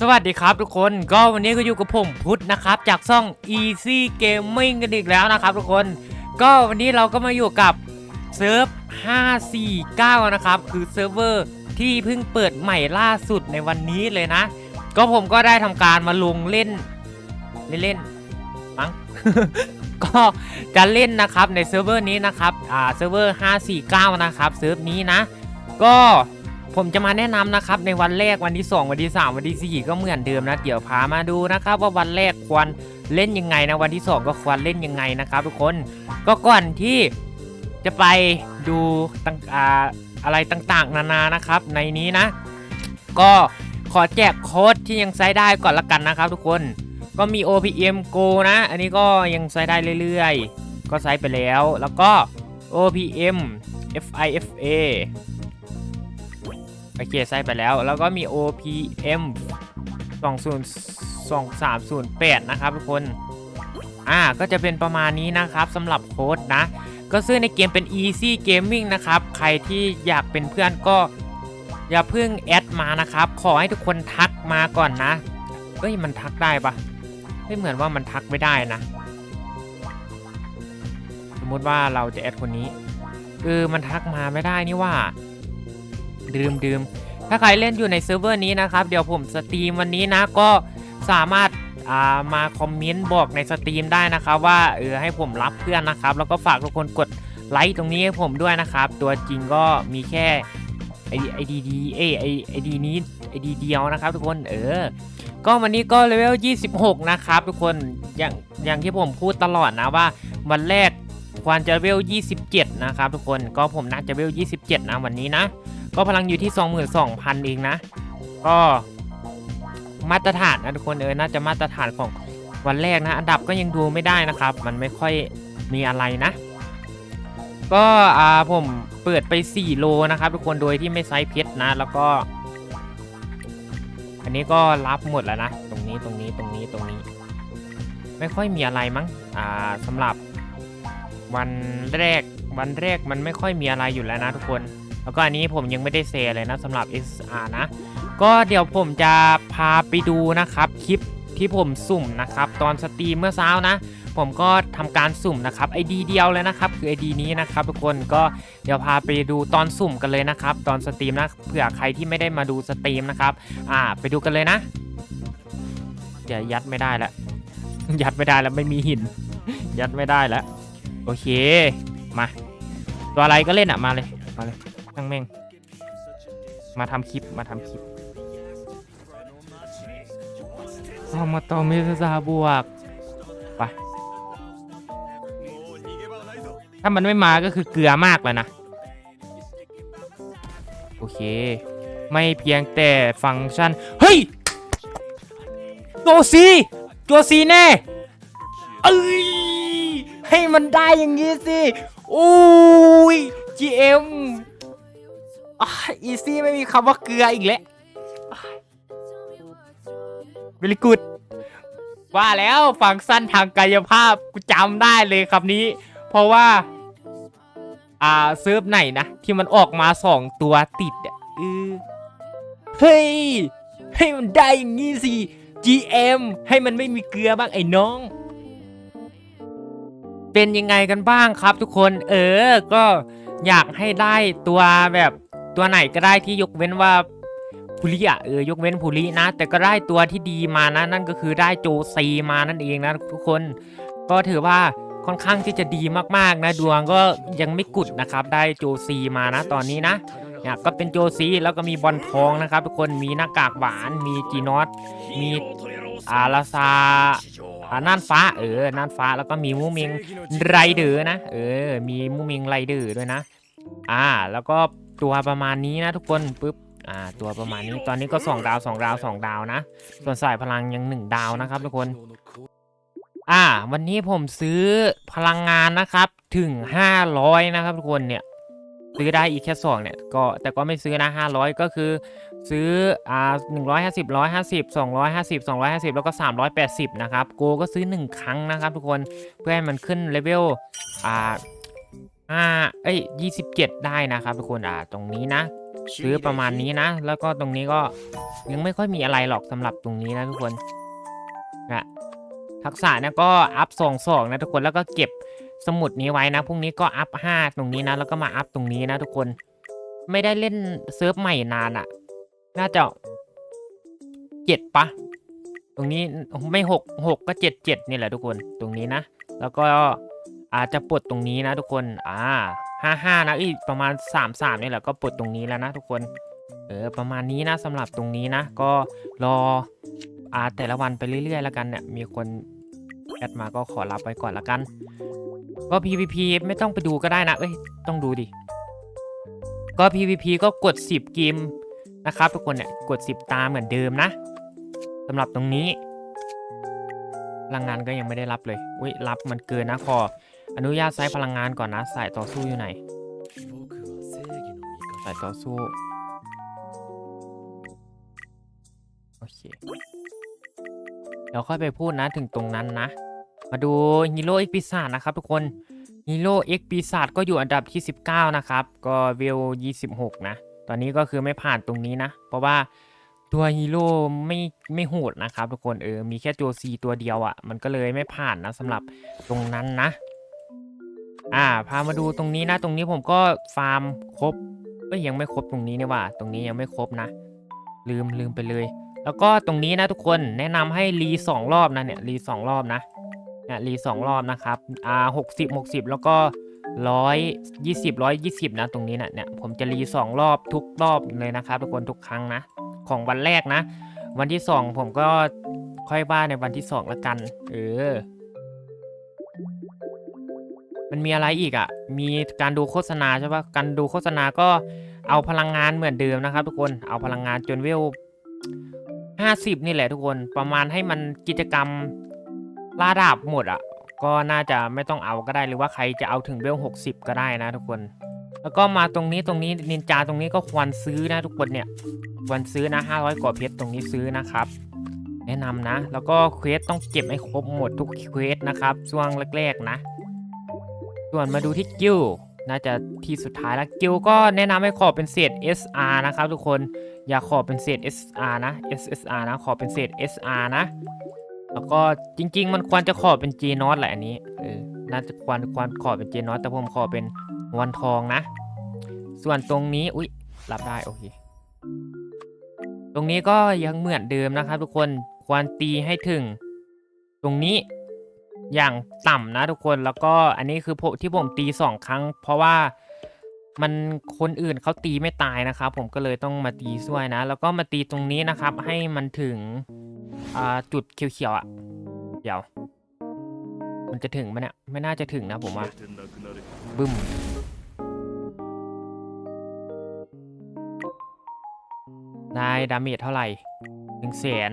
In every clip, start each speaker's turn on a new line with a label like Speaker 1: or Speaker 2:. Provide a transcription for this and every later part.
Speaker 1: สวัสดีครับทุกคนก็วันนี้ก็อยู่กับผมพุทธนะครับ จากช่อง Easy Gaming กันอีกแล้วนะครับทุกคน ก็วันนี้เราก็มาอยู่กับเซิร์ฟ 549 นะครับ คือเซิร์ฟเวอร์ที่เพิ่งเปิดใหม่ล่าสุดในวันนี้เลยนะ ก็ผมก็ได้ทำการมาลงเล่น เล่นๆมั้งก็จะเล่นนะครับในเซิร์ฟเวอร์นี้นะครับอ่าเซิร์ฟเวอร์ 549 นะครับเซิร์ฟนี้นะ ก็ ผมจะมาแนะนำนะครับในวันแรกวันที่ 2 วันที่ 3 วันที่ 4 ก็เหมือนเดิมนะ เดี๋ยวพามาดูนะครับว่าวันแรกควรเล่นยังไงนะวันที่ 2 ก็ควรเล่นยังไงนะครับ ทุกคนก็ก่อนที่จะไปดูต่างอะไรต่างๆ นานานะครับ ในนี้นะ ก็ขอแจกโค้ดที่ยังใช้ได้ก่อนละกันนะครับ ทุกคนก็มี OPM Go นะ อันนี้ก็ยังใช้ได้เรื่อยๆ ก็ใช้ไปแล้ว แล้วก็ OPM FIFA โอเคใส่ไปแล้ว แล้วก็มี OPM 202308 นะครับทุกคน อ่า ก็จะเป็นประมาณนี้นะครับสำหรับโค้ดนะ ก็ซื้อในเกมเป็น Easy Gaming นะครับ ใครที่อยากเป็นเพื่อนก็อย่าเพิ่งแอดมานะครับ ขอให้ทุกคนทักมาก่อนนะเอ้ย มันทักได้ปะไม่เหมือนว่ามันทักไม่ได้นะ สมมติว่าเราจะแอดคนนี้เออมันทักมาไม่ได้นี่ว่า ดื่มดื่มถ้าใครเล่นอยู่ในเซิร์ฟเวอร์นี้นะครับ เดี๋ยวผมสตรีมวันนี้นะก็สามารถามาคอมเมนต์บอกในสตรีมได้นะครับว่าเออให้ผมรับเพื่อนนะครับ แล้วก็ฝากทุกคนกดไลค์ตรงนี้ให้ผมด้วยนะครับ ตัวจริงก็มีแค่ไอไอดีดีเอไอไอดีนี้ไอดีเดียวนะครับ ทุกคนเออ ก็วันนี้ก็เลเวล 26 นะครับ ทุกคนอย่างอย่างที่ผมพูดตลอดนะว่าวันแรกควรจะเลเวล 27 นะครับ ทุกคนก็ผมน่าจะเลเวล 27 นะวันนี้นะ ก็พลังอยู่ที่ 22,000 เองนะ ก็มาตรฐานนะทุกคนเออน่าจะมาตรฐานของวันแรกนะ อันดับก็ยังดูไม่ได้นะครับ มันไม่ค่อยมีอะไรนะ ก็อ่าผมเปิดไป 4 โลนะครับ ทุกคนโดยที่ไม่ไซส์เพชรนะ แล้วก็ อันนี้ก็รับหมดแล้วนะ ตรงนี้ตรงนี้ตรงนี้ตรงนี้ ไม่ค่อยมีอะไรมั้งอ่าสำหรับวันแรกวันแรกมันไม่ค่อยมีอะไรอยู่แล้วนะทุกคน แล้วก็อันนี้ผมยังไม่ได้เซเลยนะสำหรับ SR นะ ก็เดี๋ยวผมจะพาไปดูนะครับคลิปที่ผมสุ่มนะครับตอนสตรีมเมื่อเช้านะ ผมก็ทำการสุ่มนะครับไอดีเดียวเลยนะครับ คือไอดีนี้นะครับทุกคนก็เดี๋ยวพาไปดูตอนสุ่มกันเลยนะครับ ตอนสตรีมนะเผื่อใครที่ไม่ได้มาดูสตรีมนะครับอ่าไปดูกันเลยนะเดี๋ยวยัดไม่ได้แล้วยัดไม่ได้แล้วไม่มีหิน ยัดไม่ได้แล้วโอเคมา ตัวอะไรก็เล่นอะมาเลยมาเลย ช่างแม่ง มาทำคลิปมาทำคลิปเอามาต่อเมษาบวกไปถ้ามันไม่มาก็คือเกลือมากเลยนะ โอเค ไม่เพียงแต่ฟังก์ชัน เฮ้ยโจซีโจซีแน่เอ้ยให้มันได้อย่างงี้สิโอ้ย GM อีซี่ไม่มีคำว่าเกลืออีกแล้วเวลิกูดว่าแล้วฟังก์ชันทางกายภาพกูจำได้เลยคำนี้ เพราะว่า อ่าเซิร์ฟไหนนะ ที่มันออกมาสองตัวติดอะเออเฮ้ย ให้มันได้อย่างงี้สิ GM ให้มันไม่มีเกลือบ้างไอ้น้อง เป็นยังไงกันบ้างครับทุกคน เออ ก็อยากให้ได้ตัวแบบ ตัวไหนก็ได้ที่ยกเว้นว่าภูริอะเออยกเว้นภูรินะ แต่ก็ได้ตัวที่ดีมานะ นั่นก็คือได้โจซีมานั่นเองนะทุกคน ก็ถือว่าค่อนข้างที่จะดีมากๆนะ ดวงก็ยังไม่กุดนะครับ ได้โจซีมานะ ตอนนี้นะเนี่ยก็เป็นโจซีแล้วก็มีบอลทองนะครับ ทุกคนมีหน้ากากหวาน มีจีนอตมีอาราซาอาน่านฟ้าเออน่านฟ้าแล้วก็มีมูมิงไรเดอร์นะ เออ มีมูมิงไรเดอร์ด้วยนะ อ่า แล้วก็ ตัวประมาณนี้นะทุกคนปุ๊บอ่าตัวประมาณนี้ตอนนี้ก็2ดาว2ดาว2ดาวนะ ส่วนสายพลังยัง 1 ดาวนะครับทุกคนอ่า วันนี้ผมซื้อพลังงานนะครับถึง 500 นะครับทุกคนเนี่ยซื้อได้อีกแค่สองเนี่ยก็แต่ก็ไม่ซื้อนะ 500 ก็คือซื้ออ่า150 150 250 250 แล้วก็ 380 นะครับโกก็ซื้อ 1 ครั้งนะครับทุกคนเพื่อให้มันขึ้นเลเวลอ่า อ่าเอ้ย27ได้นะครับทุกคนอ่าตรงนี้นะ ซื้อประมาณนี้นะ แล้วก็ตรงนี้ก็ยังไม่ค่อยมีอะไรหรอกสำหรับตรงนี้นะทุกคนนะทักษะนี่ยก็อัพสองสองนะทุกคนแล้วก็เก็บสมุดนี้ไว้นะพรุ่งนี้ก็อัพห้าตรงนี้นะ แล้วก็มาอัพตรงนี้นะทุกคน ไม่ได้เล่นเซิร์ฟใหม่นานอะ่ะ น่าจะเจ็ดปะตรงนี้ไม่หกหกก็เจ็ดเจ็ดนี่แหละทุกคนตรงนี้นะ แล้วก็ อาจจะปลดตรงนี้นะทุกคน อ่าห้าห้านะอีกประมาณสามสามนี่แหละก็ปลดตรงนี้แล้วนะทุกคน เออประมาณนี้นะสำหรับตรงนี้นะ ก็รออ่าแต่ละวันไปเรื่อยๆแล้วกันเนี่ยมีคนแอดมาก็ขอรับไว้ก่อนละกัน ก็ PVP ไม่ต้องไปดูก็ได้นะ เอ้ยต้องดูดิก็ PVP ก็กด 10 เกมนะครับทุกคนเนี่ยกด 10 ตามเหมือนเดิมนะสำหรับตรงนี้พลังงานก็ยังไม่ได้รับเลยอุ้ยรับมันเกินนะขอ อนุญาตใช้พลังงานก่อนนะ สายต่อสู้อยู่ไหน สายต่อสู้ โอเค เดี๋ยวค่อยไปพูดนะถึงตรงนั้นนะ มาดูฮีโร่เอ็กปีศาจนะครับทุกคนฮีโร่เอ็กปีศาจก็อยู่อันดับที่ 19 นะครับ ก็เวล 26 นะ ตอนนี้ก็คือไม่ผ่านตรงนี้นะ เพราะว่าตัวฮีโร่ไม่ไม่โหดนะครับทุกคนเออ มีแค่ตัวซีตัวเดียวอะ่ะ มันก็เลยไม่ผ่านนะสำหรับตรงนั้นนะ อ่า พามาดูตรงนี้นะ ตรงนี้ผมก็ฟาร์มครบเอ้ยยังไม่ครบตรงนี้นี่หว่า ตรงนี้ยังไม่ครบนะ ลืมลืมไปเลย แล้วก็ตรงนี้นะทุกคนแนะนำให้รีสองรอบนะเนี่ยรีสองรอบนะเนี่ยรีสองรอบนะครับอ่าหกสิบหกสิบแล้วก็ร้อยยี่สิบร้อยยี่สิบนะตรงนี้นะเนี่ยผมจะรีสองรอบทุกรอบเลยนะครับทุกคนทุกครั้งนะ ของวันแรกนะ วันที่สองผมก็ค่อยว่าในวันที่สองละกัน เออ มันมีอะไรอีกอะ่ะ มีการดูโฆษณาใช่ปะการดูโฆษณาก็เอาพลังงานเหมือนเดิมนะครับ ทุกคน เอาพลังงานจนเวลห้าสิบนี่แหละทุกคน ประมาณให้มันกิจกรรมล่าดาบหมดอะ่ะ ก็น่าจะไม่ต้องเอาก็ได้ หรือว่าใครจะเอาถึงเวลหกสิบก็ได้นะทุกคน แล้วก็มาตรงนี้ตรงนี้นินจาตรงนี้ก็ควรซื้อนะทุกคนเนี่ย ควรซื้อนะห้าร้อยกว่าเพชรตรงนี้ซื้อนะครับแนะนำนะ แล้วก็เควสต้องเก็บให้ครบหมดทุกเควสนะครับ ช่วงแรกๆนะ ส่วนมาดูที่กิลด์น่าจะที่สุดท้ายแล้วกิลด์ก็แนะนำให้ขอเป็นเศษ SR นะครับทุกคนอย่าขอเป็นเศษ SR นะ SSR นะขอเป็นเศษ SR นะ แล้วก็จริง ๆ มันควรจะขอเป็น G n o t แหละอันนี้เออน่าจะควรควรขอเป็น G n o t แต่ผมขอเป็นวันทองนะ ส่วนตรงนี้อุ๊ยรับได้โอเคตรงนี้ก็ยังเหมือนเดิมนะครับทุกคนควรตีให้ถึง ตรงนี้ อย่างต่ำนะทุกคนแล้วก็อันนี้คือที่ผมตีสองครั้ง เพราะว่ามันคนอื่นเขาตีไม่ตายนะครับ ผมก็เลยต้องมาตีช่วยนะ แล้วก็มาตีตรงนี้นะครับ ให้มันถึงจุดเขียวๆอะเดี๋ยว มันจะถึงไหมเนี่ยไม่น่าจะถึงนะผมว่าบึ้มได้ดาเมจเท่าไหร่หนึ่งแสน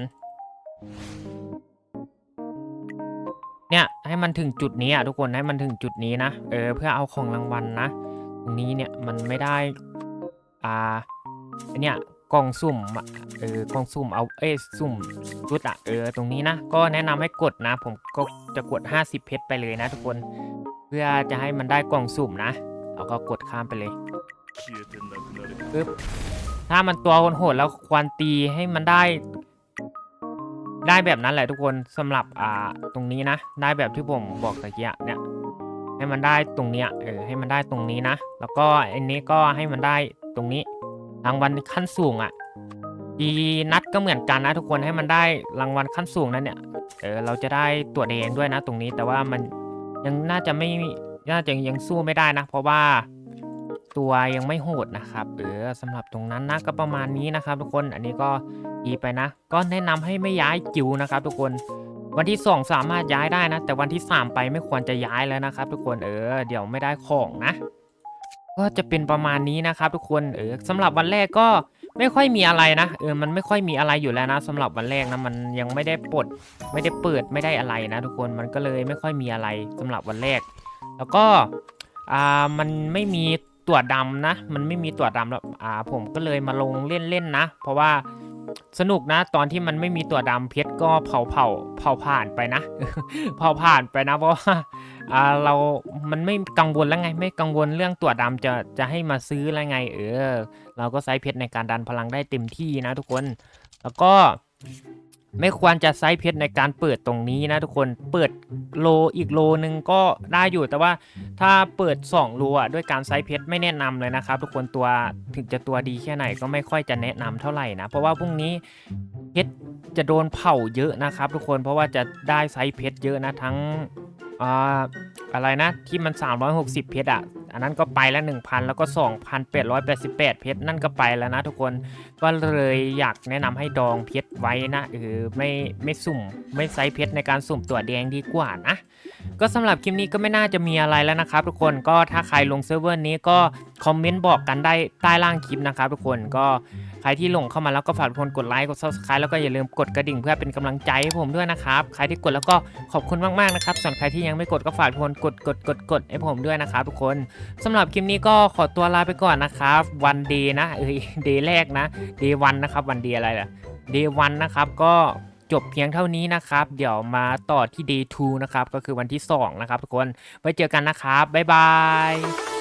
Speaker 1: เนี่ยให้มันถึงจุดนี้อะทุกคนให้มันถึงจุดนี้นะเออเพื่อเอาของรางวัลนะตรงนี้เนี่ยมันไม่ได้อ่าเนี่ยกล่องสุ่มเออกล่องสุ่มเอาเอ้สุ่มชุดอะเออตรงนี้นะก็แนะนำให้กดนะ ผมก็จะกด 50 เพชรไปเลยนะทุกคน เพื่อจะให้มันได้กล่องสุ่มนะเราก็กดข้ามไปเลยปึ๊บถ้ามันตัวโหดแล้วควรตีให้มันได้ ได้แบบนั้นแหละทุกคนสำหรับอ่าตรงนี้นะ ได้แบบที่ผมบอกตะกี้เนี่ยให้มันได้ตรงเนี้ยเออให้มันได้ตรงนี้นะ แล้วก็อันนี้ก็ให้มันได้ตรงนี้รางวัลขั้นสูงอะ่ะดีนัดก็เหมือนกันนะ ทุกคนให้มันได้รางวัลขั้นสูงนั้นเนี่ยเออเราจะได้ตัวแดงด้วยนะ ตรงนี้แต่ว่ามันยังน่าจะไม่น่าจะยังสู้ไม่ได้นะ เพราะว่า ตัวยังไม่โหดนะครับเออสำหรับตรงนั้นนะก็ประมาณนี้นะครับ ทุกคนอันนี้ก็ดีไปนะ ก็แนะนำให้ไม่ย้ายจิวนะครับ ทุกคนวันที่ 2 สามารถย้ายได้นะ แต่วันที่ 3 ไปไม่ควรจะย้ายแล้วนะครับ ทุกคนเออ เดี๋ยวไม่ได้ของนะ ก็จะเป็นประมาณนี้นะครับ ทุกคนเออสำหรับวันแรกก็ไม่ค่อยมีอะไรนะเออมันไม่ค่อยมีอะไรอยู่แล้วนะสำหรับวันแรกนะมันยังไม่ได้ปลดไม่ได้เปิดไม่ได้อะไรนะ ทุกคนมันก็เลยไม่ค่อยมีอะไรสำหรับวันแรก แล้วก็อ่ามันไม่มี ตัวดำนะ มันไม่มีตัวดำแล้วอ่าผมก็เลยมาลงเล่นๆนะ เพราะว่าสนุกนะ ตอนที่มันไม่มีตัวดำเพชรก็เผาเผาเผาผ่านไปนะ เผาผ่านไปนะ เพราะว่าอ่าเรา มันไม่กังวลแล้วไง ไม่กังวลเรื่องตัวดำจะจะให้มาซื้อแล้วไง เออ เราก็ใช้เพชรในการดันพลังได้เต็มที่นะ ทุกคน แล้วก็ไม่ควรจะใช้เพชรในการเปิดตรงนี้นะทุกคน เปิด โลอีกโลนึงก็ได้อยู่แต่ว่าถ้าเปิด2โลอะด้วยการไซส์เพชรไม่แนะนำเลยนะครับ ทุกคนตัวถึงจะตัวดีแค่ไหนก็ไม่ค่อยจะแนะนำเท่าไหร่นะ เพราะว่าพรุ่งนี้เพชรจะโดนเผาเยอะนะครับ ทุกคนเพราะว่าจะได้ไซส์เพชรเยอะนะทั้งอ่าอะไรนะที่มัน 360 เพชรอะ อันนั้นก็ไปแล้ว1,000 แล้วก็ 2,888 เพชรนั่นก็ไปแล้วนะทุกคนก็เลยอยากแนะนำให้ดองเพชรไว้นะเออไม่ไม่สุ่มไม่ไซส์เพชรในการสุ่มตัวแดงดีกว่านะก็สำหรับคลิปนี้ก็ไม่น่าจะมีอะไรแล้วนะครับ ทุกคนก็ถ้าใครลงเซิร์ฟเวอร์นี้ก็คอมเมนต์บอกกันได้ใต้ล่างคลิปนะครับทุกคนก็ ใครที่หลงเข้ามาแล้วก็ฝากทุกคนกดไลค์กด subscribe แล้วก็อย่าลืมกดกระดิ่งเพื่อเป็นกำลังใจให้ผมด้วยนะครับใครที่กดแล้วก็ขอบคุณมากๆนะครับส่วนใครที่ยังไม่กดก็ฝากทุกคนกดกดกดกดให้ผมด้วยนะครับทุกคนสำหรับคลิปนี้ก็ขอตัวลาไปก่อนนะครับ วันเดย์นะเอ้ยเดย์แรกนะเดย์วันนะครับวันเดย์อะไรล่ะ Day 1นะครับก็จบเพียงเท่านี้นะครับ เดี๋ยวมาต่อที่ Day 2 นะครับ ก็คือวันที่ 2 นะครับทุกคน ไว้เจอกันนะครับ บ๊ายบาย